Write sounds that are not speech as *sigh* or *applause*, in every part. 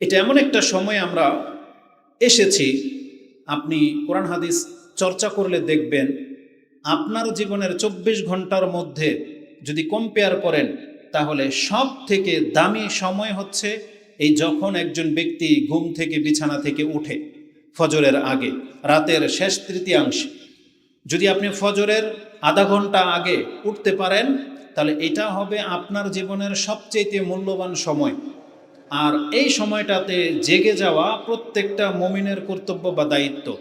এটা এমন একটা সময় আমরা এসেছি, আপনি কোরআন হাদিস চর্চা করলে দেখবেন, আপনার জীবনের চব্বিশ ঘণ্টার মধ্যে যদি কম্পেয়ার করেন, তাহলে সব থেকে দামি সময় হচ্ছে এই যখন একজন ব্যক্তি ঘুম থেকে, বিছানা থেকে উঠে ফজরের আগে, রাতের শেষ তৃতীয়াংশ। যদি আপনি ফজরের আধা ঘণ্টা আগে উঠতে পারেন, তাহলে এটা হবে আপনার জীবনের সবচেয়ে মূল্যবান সময়। আর এই সময়টাতে জেগে যাওয়া প্রত্যেকটা মমিনের কর্তব্য বা দায়িত্ব।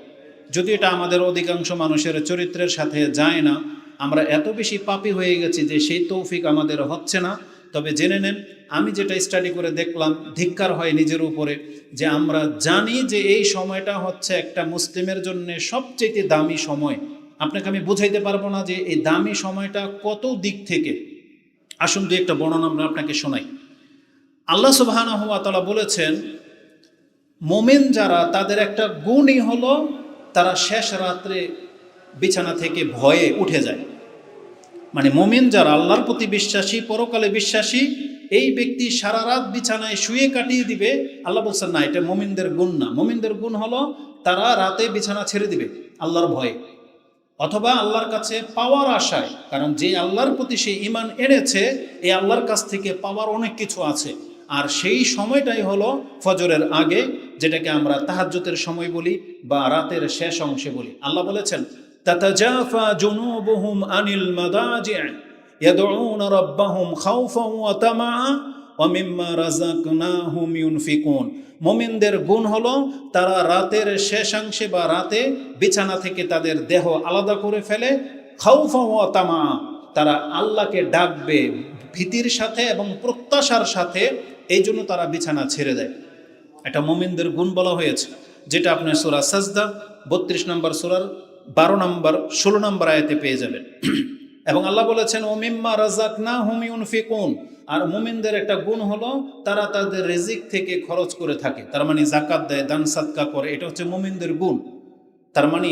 যদি এটা আমাদের অধিকাংশ মানুষের চরিত্রের সাথে যায় না, আমরা এত বেশি পাপি হয়ে গেছি যে সেই তৌফিক আমাদের হচ্ছে না। তবে জেনে নেন, আমি যেটা স্টাডি করে দেখলাম, ধিক্কার হয় নিজের উপরে যে আমরা জানি যে এই সময়টা হচ্ছে একটা মুসলিমের জন্য সবচেয়ে দামি সময়। আপনাকে আমি বুঝাইতে পারব না যে এই দামি সময়টা কত দিক থেকে। আসুন দু একটা বর্ণনা আমরা আপনাকে শোনাই। আল্লাহ সুবহান তালা বলেছেন, মোমেন যারা তাদের একটা গুণই হলো তারা শেষ রাত্রে বিছানা থেকে ভয়ে উঠে যায়। মানে মোমেন যারা আল্লাহর প্রতি বিশ্বাসী, পরকালে বিশ্বাসী, এই ব্যক্তি সারা রাত বিছানায় শুয়ে কাটিয়ে দিবে, আল্লাহ বলছেন, না, এটা মোমিনদের গুণ না। মোমিনদের গুণ হলো তারা রাতে বিছানা ছেড়ে দিবে আল্লাহর ভয়ে। অথবা আল্লাহর কাছে পাওয়ার আশায়, কারণ যে আল্লাহর প্রতি সে ইমান এনেছে এই আল্লাহর কাছ থেকে পাওয়ার অনেক কিছু আছে। আর সেই সময়টাই হলো ফজরের আগে, যেটাকে আমরা তাহাজ্জুতের সময় বলি বা রাতের শেষ অংশে বলি। আল্লাহ বলেছেন, তাতাজাফা জুনুবুহুম আনিল মাদাজি' খাউফান ওয়া তামাআ, ওয়া মিম্মা রাযাকনাহুম ইউনফিকুন। মুমিনদের গুণ হলো, তারা রাতের শেষাংশে বা রাতে বিছানা থেকে তাদের দেহ আলাদা করে ফেলে খাউফা ওয়া তামাআ। তারা আল্লাহকে ডাকবে ভীতির সাথে এবং প্রত্যাশার সাথে এই জন্য তারা বিছানা ছেড়ে দেয়। এটা মোমিনদের গুণ বলা হয়েছে, যেটা আপনি সুরা সাজদা, বত্রিশ নম্বর সুরার বারো নম্বর, ষোলো নম্বর আয়াতে পেয়ে যাবেন। এবং আল্লাহ বলেছেন ওমিম্মা মিম্মা রাজাক না হুমিউন ফিকুন আর মুমিনদের একটা গুণ হলো, তারা তাদের রেজিক থেকে খরচ করে থাকে। তার মানে জাকাত দেয়, দান, সাদকা করে, এটা হচ্ছে মুমিনদের গুণ। তার মানে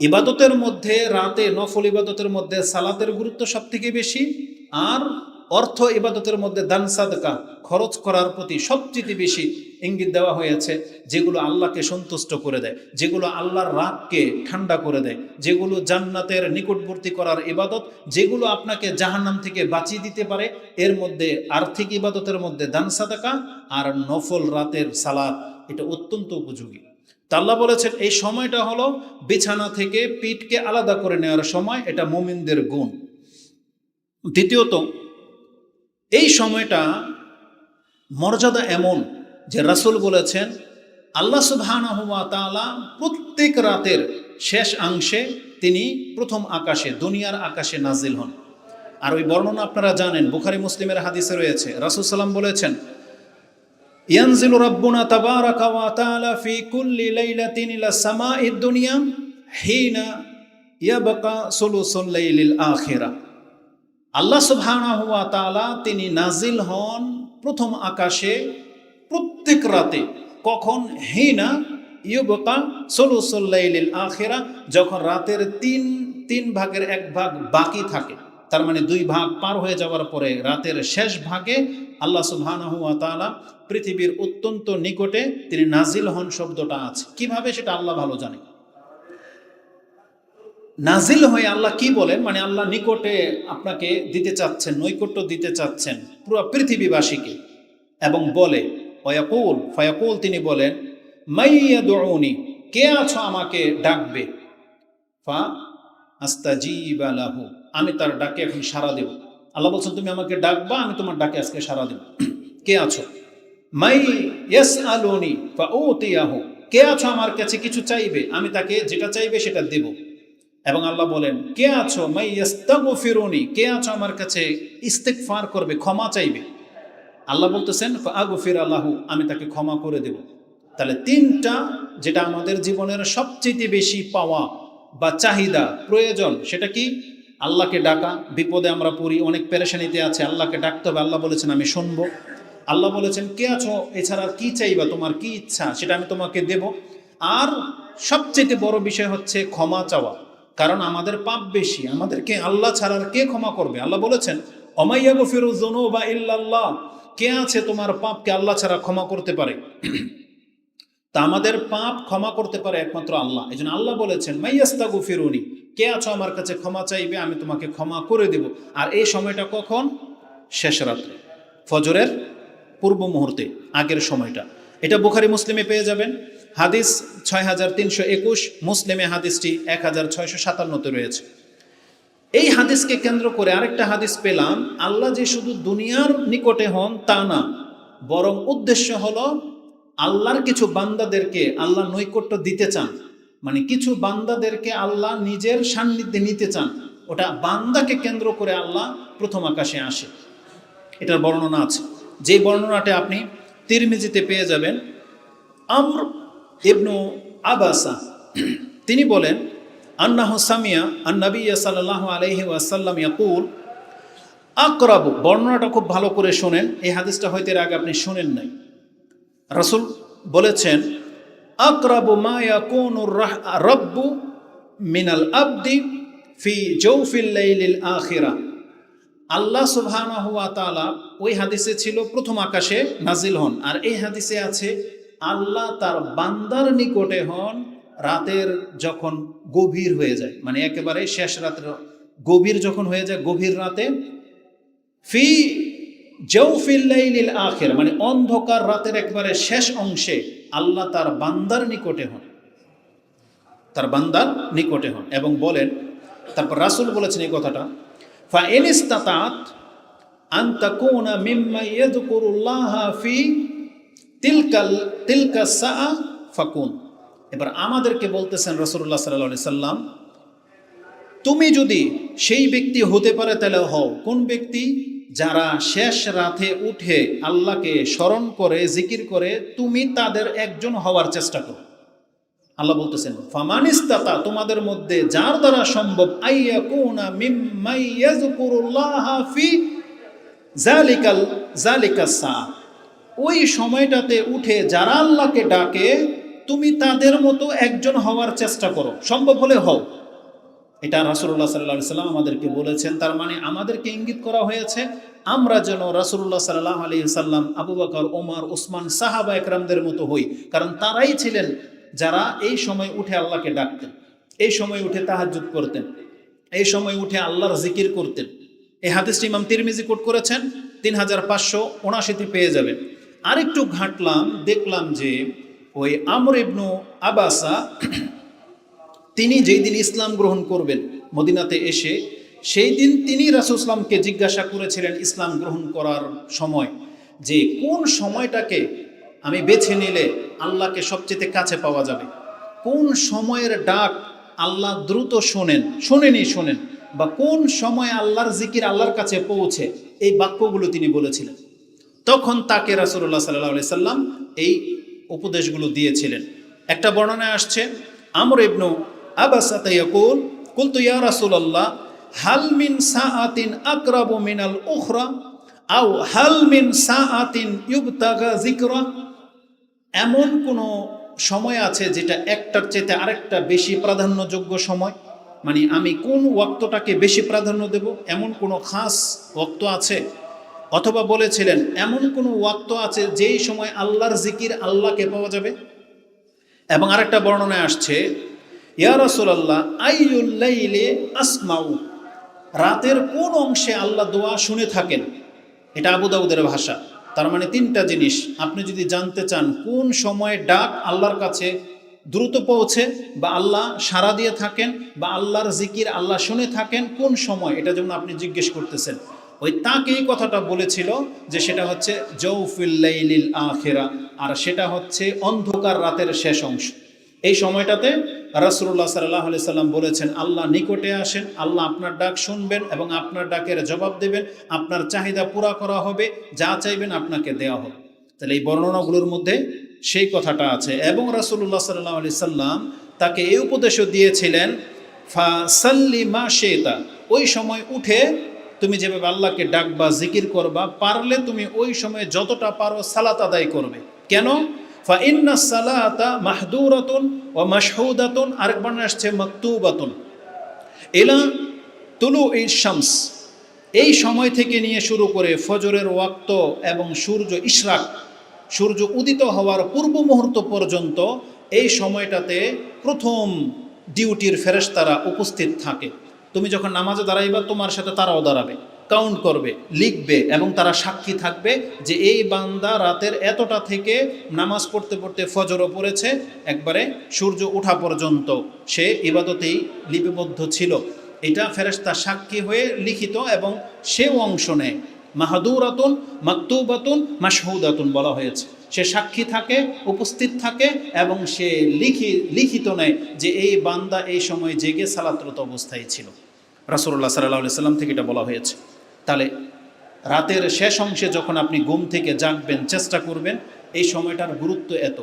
ইবাদতের মধ্যে, রাতে নফল ইবাদতের মধ্যে সালাতের গুরুত্ব সব থেকে বেশি। আর অর্থ ইবাদতের মধ্যে দান, সাদকা খরচ করার প্রতি সবচেয়ে বেশি ইঙ্গিত দেওয়া হয়েছে, যেগুলো আল্লাহকে সন্তুষ্ট করে দেয়, যেগুলো আল্লাহর রাগকে ঠান্ডা করে দেয়, যেগুলো জান্নাতের নিকটবর্তী করার ইবাদত, যেগুলো আপনাকে জাহান্নাম থেকে বাঁচিয়ে দিতে পারে। এর মধ্যে আর্থিক ইবাদতের মধ্যে দান, সাদাকা আর নফল রাতের সালাদ, এটা অত্যন্ত উপযোগী। তাল্লা বলেছেন, এই সময়টা হলো বিছানা থেকে পিঠকে আলাদা করে নেওয়ার সময়, এটা মোমিনদের গুণ। দ্বিতীয়ত এই সময়টা মর্যাদা এমন যে রাসুল বলেছেন, আল্লাহ সুবহানাহুয়া তাআলা প্রত্যেক রাতের শেষ অংশে তিনি প্রথম আকাশে, দুনিয়ার আকাশে নাজিল হন। আর ওই বর্ণনা আপনারা জানেন, বুখারি মুসলিমের হাদিসে রয়েছে, রাসুল সাল্লাম বলেছেন, ইয়ানজিলু রাব্বুনা তাবারাকা ওয়া তাআলা ফি কুল্লি লাইলাতিন ইলা সামাইদ দুনিয়া হিনা ইয়াবকা সুলুসুল লাইলিল আখিরা। আল্লাহ সুবহানাহু ওয়া তাআলা তিনি নাজিল হন প্রথম আকাশে, প্রত্যেক রাতে, কখন? হিনা ইউবকা সুলুসুল লাইলিল আখিরা, যখন রাতের তিন তিন ভাগের এক ভাগ বাকি থাকে, তার মানে দুই ভাগ পার হয়ে যাওয়ার পরে রাতের শেষ ভাগে আল্লাহ সুবহানাহু ওয়া তাআলা পৃথিবীর অত্যন্ত নিকটে তিনি নাজিল হন শব্দটা আছে। কীভাবে সেটা আল্লাহ ভালো জানে? নাজিল হয়ে আল্লাহ কি বলেন? মানে আল্লাহ নিকটে আপনাকে দিতে চাচ্ছেন, নৈকট্য দিতে চাচ্ছেন পুরো পৃথিবীবাসীকে এবং বলে, ফয়াকুল ফয়াকুল তিনি বলেন মাইয়া দৌনি কে আছো আমাকে ডাকবে? ফা আস্তাজিব আলাহু আমি তার ডাকে এখন সাড়া দেব। আল্লাহ বলছেন, তুমি আমাকে ডাকবা, আমি তোমার ডাকে আজকে সাড়া দেব। *clears throat* কে আছো? মাই ইয়াস আলোনি ফা ও কে আছো আমার কাছে কিছু চাইবে? আমি তাকে যেটা চাইবে সেটা দেব। এবং আল্লাহ বলেন, কে আছো? মাই ফিরুনি কে আছো আমার কাছে? ইস্তেকফার করবে, ক্ষমা চাইবে। আল্লাহ বলতেছেন আগু ফির আল্লাহু আমি তাকে ক্ষমা করে দেব। তাহলে তিনটা যেটা আমাদের জীবনের সবচেয়ে বেশি পাওয়া বা চাহিদা, প্রয়োজন, সেটা কি? আল্লাহকে ডাকা, বিপদে আমরা পড়ি, অনেক পেরেশানিতে আছে, আল্লাহকে ডাকতে হবে, আল্লাহ বলেছেন, আমি শুনব। আল্লাহ বলেছেন, কে আছো? এছাড়া কি চাইবা? তোমার কি ইচ্ছা? সেটা আমি তোমাকে দেব। আর সবচেয়ে বড় বিষয় হচ্ছে ক্ষমা চাওয়া। কারণ আমাদের পাপ বেশি, আমাদেরকে আল্লাহ ছাড়ার কে ক্ষমা করবে? আল্লাহ বলেছেন অমাইয়া গফিরু জনু বা ইল্লাল্লাহ কে আছে তোমার পাপকে আল্লাহ ছাড়া ক্ষমা করতে পারে? তা আমাদের পাপ ক্ষমা করতে পারে একমাত্র আল্লাহ। এই জন্য আল্লাহ বলেছেন মাইয়াস্তাগু ফিরুনি কে আছো আমার কাছে ক্ষমা চাইবে, আমি তোমাকে ক্ষমা করে দেব। আর এই সময়টা কখন? শেষ রাত্রে, ফজরের পূর্ব মুহূর্তে, আগের সময়টা। এটা বুখারি, মুসলিমে পেয়ে যাবেন। হাদিস ছয় হাজার তিনশো একুশ, মুসলিমে হাদিসটি এক হাজার ছয়শো সাতান্নতে রয়েছে। এই হাদিসকে কেন্দ্র করে আরেকটা হাদিস পেলাম, আল্লাহ যে শুধু দুনিয়ার নিকটে হন তা না, বরং উদ্দেশ্য হলো আল্লাহর কিছু বান্দাদেরকে আল্লাহ নৈকট্য দিতে চান। মানে কিছু বান্দাদেরকে আল্লাহ নিজের সান্নিধ্যে নিতে চান। ওটা বান্দাকে কেন্দ্র করে আল্লাহ প্রথম আকাশে আসে। এটার বর্ণনা আছে। যে বর্ণনাটা আপনি তিরমিজিতে পেয়ে যাবেন, আমর ইবনু আবাসা। তিনি বলেন, আন্নাহ সামিয়া আন্নবী সাল্লাহ আলহি ওয়াসাল্লাম ইয়াকুল, আকরাবু, বর্ণনাটা খুব ভালো করে শোনেন, এই হাদিসটা হয়তো এর আগে আপনি শোনেন নাই। রাসূল বলেছেন, আকরাবু মায়া রাহ- রব্বু মিনাল আবদি ফি জৌফিল আখিরা। আল্লাহ সুবহানাহু ওয়া তাআলা ওই হাদিসে ছিল প্রথম আকাশে নাজিল হন, আর এই হাদিসে আছে আল্লাহ তার বান্দার নিকটে হন, রাতের যখন গভীর হয়ে যায় মানে একেবারে শেষ রাতের গভীর যখন হয়ে যায়, গভীর রাতে, ফি জৌফিল লাইলিল আখির মানে অন্ধকার রাতের একবারে শেষ অংশে আল্লাহ তার বান্দার নিকটে হন। তার বান্দার নিকটে হন এবং বলেন, তারপর রাসূল বলেছেন এই কথাটা, ফা ইনিস্তাতাত আন তাকুনা মিম্মা ইয়াযকুরুল্লাহ ফি তিলকাল তিলকা সাআ ফাকুন। এবার আমাদেরকে বলতেছেন রাসূলুল্লাহ সাল্লাল্লাহু সাল্লাম, তুমি যদি সেই ব্যক্তি হতে পারে তাহলে হও। কোন ব্যক্তি? যারা শেষ রাতে উঠে আল্লাহকে স্মরণ করে, জিকির করে, তুমি তাদের একজন হওয়ার চেষ্টা করো। আল্লাহ বলতেছেন ফামানিস্তাতা তোমাদের মধ্যে যার দ্বারা সম্ভব আইয়া কুনা সা ওই সময়টাতে উঠে যারা আল্লাহকে ডাকে, তুমি তাদের মতো একজন হওয়ার চেষ্টা করো। সম্ভব হলে হও। এটা রাসুল্লাহ সাল্লাহ সাল্লাম আমাদেরকে বলেছেন। তার মানে আমাদেরকে ইঙ্গিত করা হয়েছে, আমরা যেন রাসুল্লাহ সাল্লাহ আলি সাল্লাম, আবু বকর, ওমর, ওসমান, সাহাবা একরামদের মতো হই। কারণ তারাই ছিলেন যারা এই সময় উঠে আল্লাহকে ডাকতেন, এই সময় উঠে তাহাজ্জুদ করতেন, এই সময় উঠে আল্লাহর জিকির করতেন। এই হাদিসটি ইমাম তিরমিজি কোট করেছেন, তিন হাজার পাঁচশো পেয়ে যাবেন। আরেকটু ঘাঁটলাম, দেখলাম যে ওই আমর ইবনু আবাসা, তিনি যেই দিন ইসলাম গ্রহণ করবেন মদিনাতে এসে, সেই দিন তিনি রাসুসলামকে জিজ্ঞাসা করেছিলেন ইসলাম গ্রহণ করার সময়, যে কোন সময়টাকে আমি বেছে নিলে আল্লাহকে সবচেয়ে কাছে পাওয়া যাবে? কোন সময়ের ডাক আল্লাহ দ্রুত শোনেন শোনেনি শোনেন, বা কোন সময় আল্লাহর জিকির আল্লাহর কাছে পৌঁছে? এই বাক্যগুলো তিনি বলেছিলেন। তখন তাকে রাসুল্লাহ সাল্লাহ সাল্লাম এই উপদেশগুলো দিয়েছিলেন। একটা বর্ণনায় আসছে, আমর ইবনু আবাসাত ইয়াকুল, কুলতু ইয়া রাসূলুল্লাহ, হাল মিন মিনাল উখরা, আও হাল মিন সাআতিন ইউবতাগা যিকরা। এমন কোনো সময় আছে যেটা একটার চেয়ে আরেকটা বেশি প্রাধান্যযোগ্য সময়? মানে আমি কোন ওয়াক্তটাকে বেশি প্রাধান্য দেব? এমন কোনো খাস ওয়াক্ত আছে? অথবা বলেছিলেন, এমন কোনো ওয়াক্ত আছে যেই সময় আল্লাহর জিকির আল্লাহকে পাওয়া যাবে? এবং আরেকটা বর্ণনায় আসছে, ইয়া আইয়ুল্লাইলে আসমাউ। রাতের কোন অংশে আল্লাহ দোয়া শুনে থাকেন? এটা আবু দাউদের ভাষা। তার মানে তিনটা জিনিস। আপনি যদি জানতে চান, কোন সময়ে ডাক আল্লাহর কাছে দ্রুত পৌঁছে, বা আল্লাহ সাড়া দিয়ে থাকেন, বা আল্লাহর জিকির আল্লাহ শুনে থাকেন, কোন সময়? এটা যেমন আপনি জিজ্ঞেস করতেছেন। ওই তাকে এই কথাটা বলেছিল যে সেটা হচ্ছে জৌফিল্লাইলিল আখেরা, আর সেটা হচ্ছে অন্ধকার রাতের শেষ অংশ। এই সময়টাতে রাসুল্লাহ সাল্লাহ আলি সাল্লাম বলেছেন, আল্লাহ নিকটে আসেন, আল্লাহ আপনার ডাক শুনবেন এবং আপনার ডাকের জবাব দেবেন, আপনার চাহিদা পুরা করা হবে, যা চাইবেন আপনাকে দেওয়া হবে তাহলে এই বর্ণনাগুলোর মধ্যে সেই কথাটা আছে এবং রাসুল্লাহ সাল্লাহ আলি সাল্লাম তাকে এই উপদেশও দিয়েছিলেন, ফা সাল্লি মা শেতা ওই সময় উঠে তুমি যেভাবে আল্লাহকে ডাকবা, জিকির করবা, পারলে তুমি ওই সময় যতটা পারো সালাত আদায় করবে। কেন? ফা ইন্না সালাতা মাহদুরাতুন ও মাশহুদাতুন আরেক মাকতুবাতুন। এলা তুলু এই শামস, এই সময় থেকে নিয়ে শুরু করে ফজরের ওয়াক্ত এবং সূর্য ইশরাক, সূর্য উদিত হওয়ার পূর্ব মুহূর্ত পর্যন্ত এই সময়টাতে প্রথম ডিউটির ফেরেশতারা উপস্থিত থাকে। তুমি যখন নামাজে দাঁড়াইবা, তোমার সাথে তারাও দাঁড়াবে কাউন্ট করবে, লিখবে এবং তারা সাক্ষী থাকবে যে এই বান্দা রাতের এতটা থেকে নামাজ পড়তে পড়তে ফজরও পড়েছে, একবারে সূর্য ওঠা পর্যন্ত সে ইবাদতেই লিপিবদ্ধ ছিল। এটা ফেরেশতা সাক্ষী হয়ে লিখিত এবং সেও অংশ নেয়। মাহাদুরাতুন, মাকতুবাতুন মাসহুদাতুন বলা হয়েছে। সে সাক্ষী থাকে, উপস্থিত থাকে এবং সে লিখি, লিখিত নেয় যে এই বান্দা এই সময় জেগে সালাতরত অবস্থায় ছিল। রাসুল্লাহ সাল্লাহ সাল্লাম থেকে এটা বলা হয়েছে। তাহলে রাতের শেষ অংশে যখন আপনি ঘুম থেকে জাগবেন, চেষ্টা করবেন, এই সময়টার গুরুত্ব এত।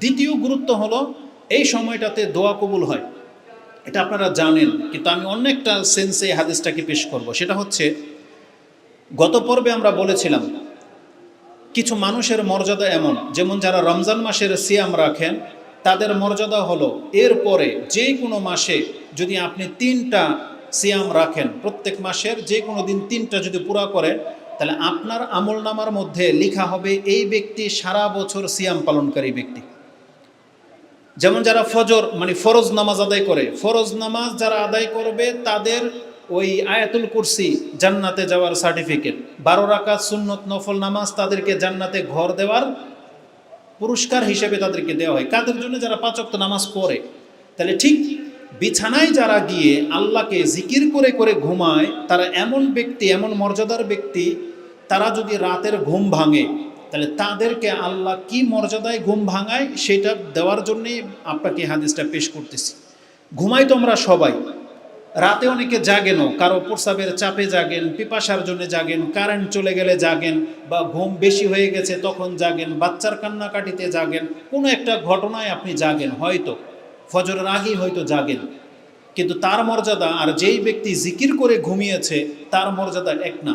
দ্বিতীয় গুরুত্ব হলো, এই সময়টাতে দোয়া কবুল হয়। এটা আপনারা জানেন, কিন্তু আমি অন্য একটা সেন্সে এই হাদিসটাকে পেশ করব। সেটা হচ্ছে, গত পর্বে আমরা বলেছিলাম কিছু মানুষের মর্যাদা এমন, যেমন যারা রমজান মাসের সিয়াম রাখেন, তাদের মর্যাদা হলো এরপরে যে কোনো মাসে যদি আপনি তিনটা সিয়াম রাখেন, প্রত্যেক মাসের যে কোনো দিন তিনটা যদি পুরা করেন, তাহলে আপনার আমল নামার মধ্যে লেখা হবে এই ব্যক্তি সারা বছর সিয়াম পালনকারী ব্যক্তি। যেমন যারা ফজর মানে ফরজ নামাজ আদায় করে, ফরজ নামাজ যারা আদায় করবে, তাদের ওই আয়াতুল কুরসি, জান্নাতে যাওয়ার সার্টিফিকেট। বারো রাকাত সুন্নত নফল নামাজ তাদেরকে জান্নাতে ঘর দেওয়ার পুরস্কার হিসেবে তাদেরকে দেওয়া হয়। কাদের জন্য? যারা পাচক নামাজ পড়ে। তাহলে ঠিক বিছানায় যারা গিয়ে আল্লাহকে জিকির করে করে ঘুমায়, তারা এমন ব্যক্তি, এমন মর্যাদার ব্যক্তি, তারা যদি রাতের ঘুম ভাঙে, তাহলে তাদেরকে আল্লাহ কি মর্যাদায় ঘুম ভাঙায়, সেটা দেওয়ার জন্যই আপনাকে হাদিসটা পেশ করতেছি। ঘুমাই তো আমরা সবাই। রাতে অনেকে জাগেনও, কারও প্রস্রাবের চাপে জাগেন, পিপাসার জন্য জাগেন, কারেন্ট চলে গেলে জাগেন বা ঘুম বেশি হয়ে গেছে তখন জাগেন, বাচ্চার কান্নাকাটিতে জাগেন, কোনো একটা ঘটনায় আপনি জাগেন, হয়তো ফজরের আগেই হয়তো জাগেন। কিন্তু তার মর্যাদা আর যেই ব্যক্তি জিকির করে ঘুমিয়েছে, তার মর্যাদা এক না।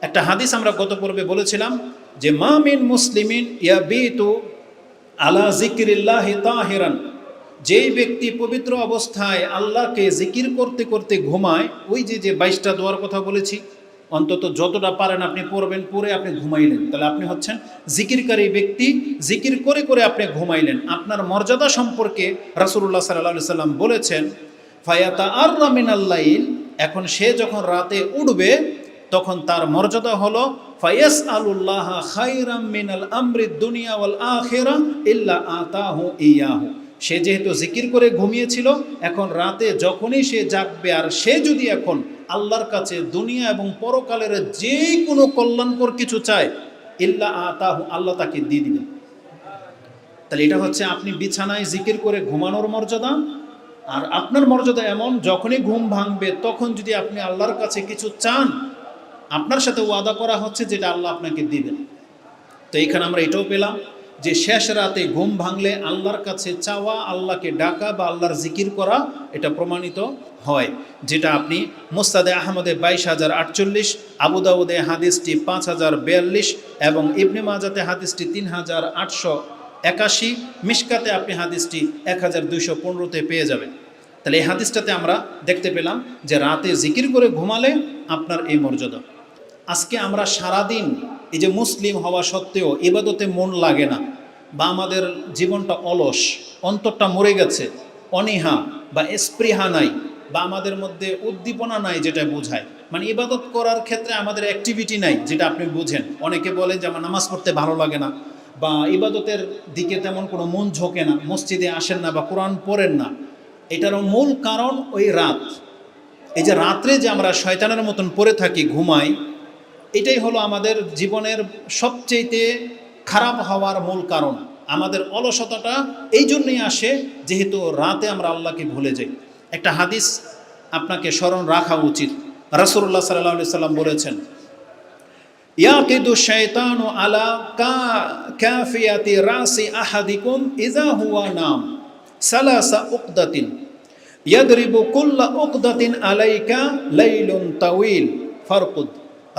একটা হাদিস আমরা গত পর্বে বলেছিলাম যে, মা মিন মুসলিমিন ইয়া বিতু আলা জিকিরিল্লাহ তাহিরান। যেই ব্যক্তি পবিত্র অবস্থায় আল্লাহকে জিকির করতে করতে ঘুমায়, ওই যে যে বাইশটা দোয়ার কথা বলেছি, অন্তত যতটা পারেন আপনি পড়বেন, পড়ে আপনি ঘুমাইলেন। তাহলে আপনি হচ্ছেন জিকিরকারী ব্যক্তি, জিকির করে করে আপনি ঘুমাইলেন। আপনার মর্যাদা সম্পর্কে রাসুল্লাহ সাল্লাহ সাল্লাম বলেছেন ফায়াতা আর রামিন আল্লাইল এখন সে যখন রাতে উঠবে, তখন তার মর্যাদা হলো ফায়াস আলুল্লাহ খাইরাম মিনাল আমরিদ দুনিয়া ওয়াল আখিরা ইল্লা আতাহু ইয়াহু সে যেহেতু জিকির করে ঘুমিয়েছিল, এখন রাতে যখনই সে জাগবে, আর সে যদি এখন আল্লাহর কাছে দুনিয়া এবং পরকালের যে কোনো কল্যাণকর কিছু চায়, ইল্লা আতাহু, আল্লাহ তাকে দিয়ে দিবেন। তাহলে এটা হচ্ছে আপনি বিছানায় জিকির করে ঘুমানোর মর্যাদা, আর আপনার মর্যাদা এমন, যখনই ঘুম ভাঙবে, তখন যদি আপনি আল্লাহর কাছে কিছু চান, আপনার সাথে ওয়াদা করা হচ্ছে যেটা আল্লাহ আপনাকে দিবেন। তো এখানে আমরা এটাও পেলাম। যে শেষ রাতে ঘুম ভাঙলে আল্লাহর কাছে চাওয়া, আল্লাহকে ডাকা বা আল্লাহর জিকির করা, এটা প্রমাণিত হয়। যেটা আপনি মোস্তাদে আহমদে বাইশ হাজার আটচল্লিশ আবুদাউদে হাদিসটি পাঁচ হাজার বিয়াল্লিশ এবং ইবনে মাজাতে হাদিসটি তিন হাজার আটশো একাশি মিসকাতে আপনি হাদিসটি এক হাজার দুইশো পনেরোতে পেয়ে যাবেন। তাহলে এই হাদিসটাতে আমরা দেখতে পেলাম যে রাতে জিকির করে ঘুমালে আপনার এই মর্যাদা। আজকে আমরা সারাদিন এই যে মুসলিম হওয়া সত্ত্বেও ইবাদতে মন লাগে না, বা আমাদের জীবনটা অলস, অন্তরটা মরে গেছে, অনীহা বা স্পৃহা নাই, বা আমাদের মধ্যে উদ্দীপনা নাই যেটা বোঝায়। মানে ইবাদত করার ক্ষেত্রে আমাদের অ্যাক্টিভিটি নাই, যেটা আপনি বুঝেন। অনেকে বলেন যে আমার নামাজ পড়তে ভালো লাগে না, বা ইবাদতের দিকে তেমন কোনো মন ঝোঁকে না, মসজিদে আসেন না বা কোরআন পড়েন না। এটারও মূল কারণ ওই রাত। এই যে রাত্রে যে আমরা শয়তানের মতন পড়ে থাকি, ঘুমাই এটাই হলো আমাদের জীবনের সবচেয়েতে খারাপ হওয়ার মূল কারণ। আমাদের অলসতাটা এই জন্যই আসে যেহেতু রাতে আমরা আল্লাহকে ভুলে যাই। একটা হাদিস আপনাকে স্মরণ রাখা উচিত। রাসুল্লাহ সাল্লাহ সাল্লাম বলেছেন, ইয়াকিদু আলা কা কাফিয়াতি রাসি আহাদিকুম নাম, সালাসা আলাইকা লাইলুন ফারকুদ।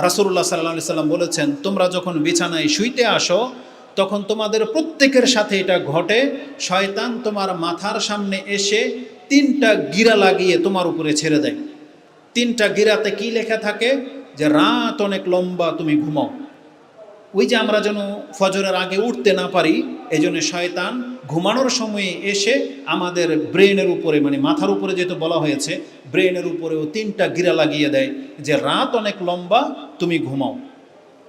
রাসুল্লাহ সাল্লাহ সাল্লাম বলেছেন, তোমরা যখন বিছানায় শুইতে আসো, তখন তোমাদের প্রত্যেকের সাথে এটা ঘটে। শয়তান তোমার মাথার সামনে এসে তিনটা গিরা লাগিয়ে তোমার উপরে ছেড়ে দেয়। তিনটা গিরাতে কি লেখা থাকে? যে রাত অনেক লম্বা, তুমি ঘুমাও। ওই যে আমরা যেন ফজরের আগে উঠতে না পারি এই জন্য শয়তান ঘুমানোর সময়ে এসে আমাদের ব্রেনের উপরে মানে মাথার উপরে যেহেতু বলা হয়েছে, ব্রেনের উপরেও তিনটা গিরা লাগিয়ে দেয় যে, রাত অনেক লম্বা, তুমি ঘুমাও।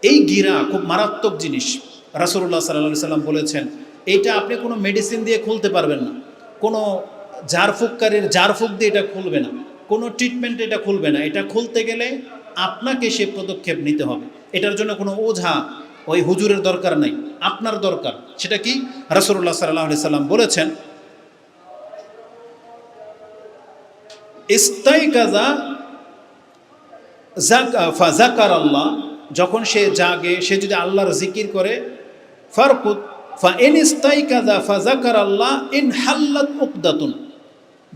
এই গিরা খুব মারাত্মক জিনিস। রাসুল্লাহ সাল্লাহ সাল্লাম বলেছেন এটা আপনি কোনো মেডিসিন দিয়ে খুলতে পারবেন না। কোনো ঝাড়ফুককারীর ঝাড়ফুক দিয়ে এটা খুলবে না। কোনো ট্রিটমেন্ট এটা খুলবে না। এটা খুলতে গেলে আপনাকে সে পদক্ষেপ নিতে হবে। এটার জন্য কোনো ওঝা ওই হুজুরের দরকার নাই, আপনার দরকার। সেটা কি? রাসুল্লাহ সাল্লাহ সাল্লাম বলেছেন আল্লাহ যখন সে জাগে, সে যদি আল্লাহর জিকির করে ফারকুত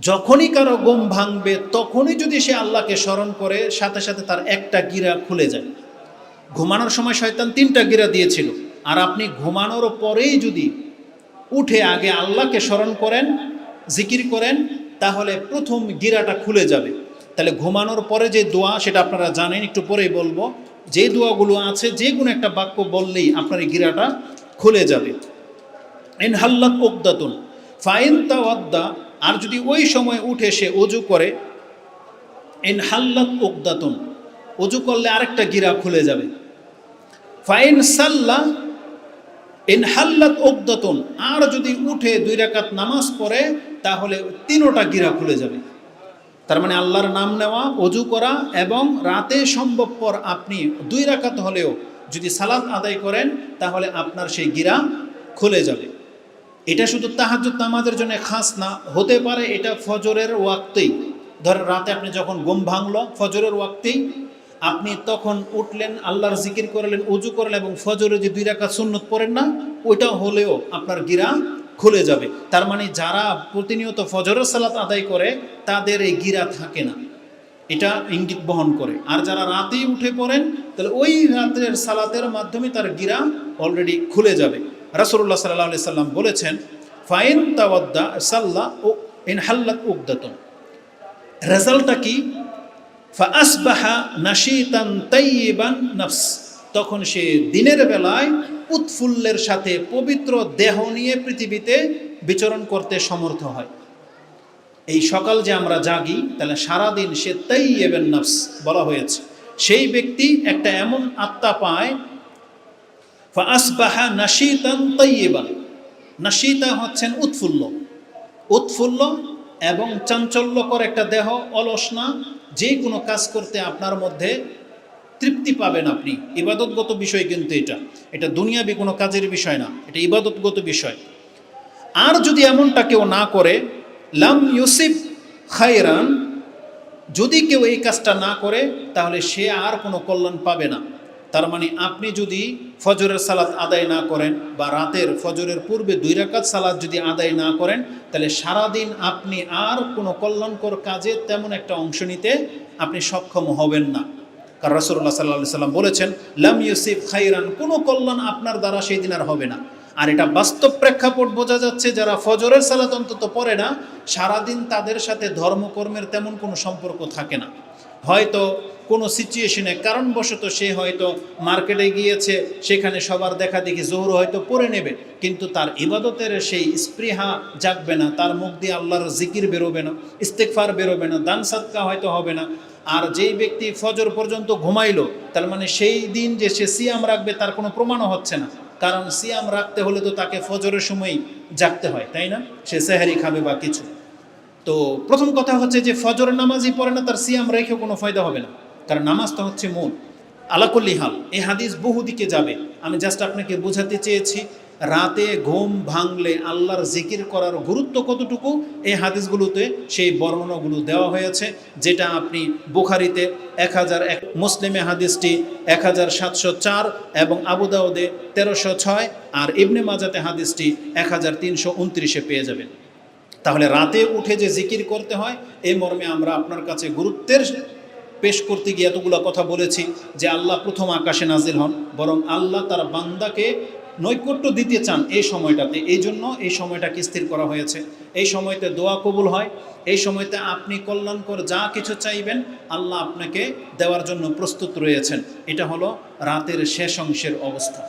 যখনই কারও গম ভাঙবে, তখনই যদি সে আল্লাহকে স্মরণ করে, সাথে সাথে তার একটা গিরা খুলে যায়। ঘুমানোর সময় শয়তান তিনটা গিরা দিয়েছিল। আর আপনি ঘুমানোর পরেই যদি উঠে আগে আল্লাহকে স্মরণ করেন, জিকির করেন, তাহলে প্রথম গিরাটা খুলে যাবে। তাহলে ঘুমানোর পরে যে দোয়া, সেটা আপনারা জানেন, একটু পরেই বলব, যে দোয়াগুলো আছে, যে কোনো একটা বাক্য বললেই আপনার এই গিরাটা খুলে যাবে। এন হাল্লাত ওকদাতুন ফাইন তাওয়াদ্দা, আর যদি ওই সময় উঠে সে অজু করে এন হাল্লাত ওকদাতুন অজু করলে আরেকটা গিরা খুলে যাবে। ফাইন সাল্লা এন হাল্লাত ওকদাতুন আর যদি উঠে দুই রাকাত নামাজ পড়ে, তাহলে তিনোটা গিরা খুলে যাবে। তার মানে আল্লাহর নাম নেওয়া, অজু করা এবং রাতে সম্ভবপর আপনি দুই রাকাত হলেও যদি সালাদ আদায় করেন, তাহলে আপনার সেই গিরা খুলে যাবে। এটা শুধু তাহাজুদ নামাজের জন্য খাস না, হতে পারে এটা ফজরের ওয়াক্তেই। ধরেন রাতে আপনি যখন ঘুম ভাঙলো, ফজরের ওয়াক্তেই আপনি তখন উঠলেন, আল্লাহর জিকির করলেন, উজু করলেন এবং ফজরে যে দুই রাকাত সুন্নত পড়েন না, ওইটা হলেও আপনার গিরা খুলে যাবে। তার মানে যারা প্রতিনিয়ত ফজরের সালাত আদায় করে, তাদের এই গিরা থাকে না। এটা ইঙ্গিত বহন করে। আর যারা রাতেই উঠে পড়েন, তাহলে ওই রাতের সালাতের মাধ্যমে তার গিরা অলরেডি খুলে যাবে। রাসুল্লাহ সাল্লাহ সাল্লাম বলেছেন, ফাইন তাওয়াদ্দা সাল্লাহ ও ইন হাল্লাত উকদাতন রেজাল্টটা কি? ফাসবাহা নাশিতান তাইয়িবান নফস। তখন সে দিনের বেলায় উৎফুল্লের সাথে পবিত্র দেহ নিয়ে পৃথিবীতে বিচরণ করতে সমর্থ হয়। এই সকাল যে আমরা জাগি, তাহলে সারাদিন সে তাইয়েবেন নফস বলা হয়েছে। সেই ব্যক্তি একটা এমন আত্মা পায় ফাসবাহা নাশিতান তাইয়েবান। নাশিতা হচ্ছেন উৎফুল্ল। উৎফুল্ল এবং চাঞ্চল্যকর একটা দেহ, অলস না যে কোনো কাজ করতে আপনার মধ্যে তৃপ্তি পাবেন আপনি। ইবাদতগত বিষয় কিন্তু এটা। এটা দুনিয়াবি কোনো কাজের বিষয় না, এটা ইবাদতগত বিষয়। আর যদি এমনটা কেউ না করে, লাম ইউসিফ খায়রান, যদি কেউ এই কাজটা না করে, তাহলে সে আর কোনো কল্যাণ পাবে না। তার মানে আপনি যদি ফজরের সালাত আদায় না করেন বা রাতের ফজরের পূর্বে দুই রাকাত সালাত যদি আদায় না করেন, তাহলে সারাদিন আপনি আর কোনো কল্যাণকর কাজে তেমন একটা অংশ নিতে আপনি সক্ষম হবেন না। কারণ রসুল্লাহ সাল্লাহ সাল্লাম বলেছেন, লাম ইউসিফ খাইরান কোনো কল্যাণ আপনার দ্বারা সেই দিন আর হবে না। আর এটা বাস্তব প্রেক্ষাপট বোঝা যাচ্ছে, যারা ফজরের সালাত অন্তত পড়ে না, সারাদিন তাদের সাথে ধর্মকর্মের তেমন কোনো সম্পর্ক থাকে না। হয়তো কোনো সিচুয়েশনে কারণবশত সে হয়তো মার্কেটে গিয়েছে, সেখানে সবার দেখা দেখি জোহর হয়তো পরে নেবে, কিন্তু তার ইবাদতের সেই স্পৃহা জাগবে না, তার মুখ দিয়ে আল্লাহর জিকির বেরোবে না ইস্তেকফার বেরোবে না, দান সাদকা হয়তো হবে না। আর যেই ব্যক্তি ফজর পর্যন্ত ঘুমাইলো, তার মানে সেই দিন যে সে সিয়াম রাখবে তার কোনো প্রমাণও হচ্ছে না। কারণ সিয়াম রাখতে হলে তো তাকে ফজরের সময়ই জাগতে হয়, তাই না? সে সেহারি খাবে বা কিছু। তো প্রথম কথা হচ্ছে যে ফজর নামাজই পড়ে না, তার সিয়াম রেখে কোনো ফায়দা হবে না। কারণ নামাজটা হচ্ছে মূল। আলাকুল্লি হাল, এই হাদিস বহু দিকে যাবে। আমি জাস্ট আপনাকে বোঝাতে চেয়েছি, রাতে ঘুম ভাঙলে আল্লাহর জিকির করার গুরুত্ব কতটুকু, এই হাদিসগুলোতে সেই বর্ণনাগুলো দেওয়া হয়েছে, যেটা আপনি বুখারিতে এক হাজার এক, মুসলিমে হাদিসটি এক হাজার সাতশো চার এবং আবুদাউদে তেরোশো ছয়, আর ইবনে মাজাতে হাদিসটি এক হাজার তিনশো উনত্রিশে পেয়ে যাবেন। তাহলে রাতে উঠে যে জিকির করতে হয় এই মর্মে আমরা আপনার কাছে গুরুত্বের পেশ করতে গিয়ে এতগুলো কথা বলেছি যে আল্লাহ প্রথম আকাশে নাজিল হন, বরং আল্লাহ তার বান্দাকে নৈকট্য দিতে চান এই সময়টাতে। এই জন্য এই সময়টাকে স্থির করা হয়েছে। এই সময়তে দোয়া কবুল হয়, এই সময়তে আপনি কল্যাণকর যা কিছু চাইবেন, আল্লাহ আপনাকে দেওয়ার জন্য প্রস্তুত রয়েছেন। এটা হলো রাতের শেষ অংশের অবস্থা।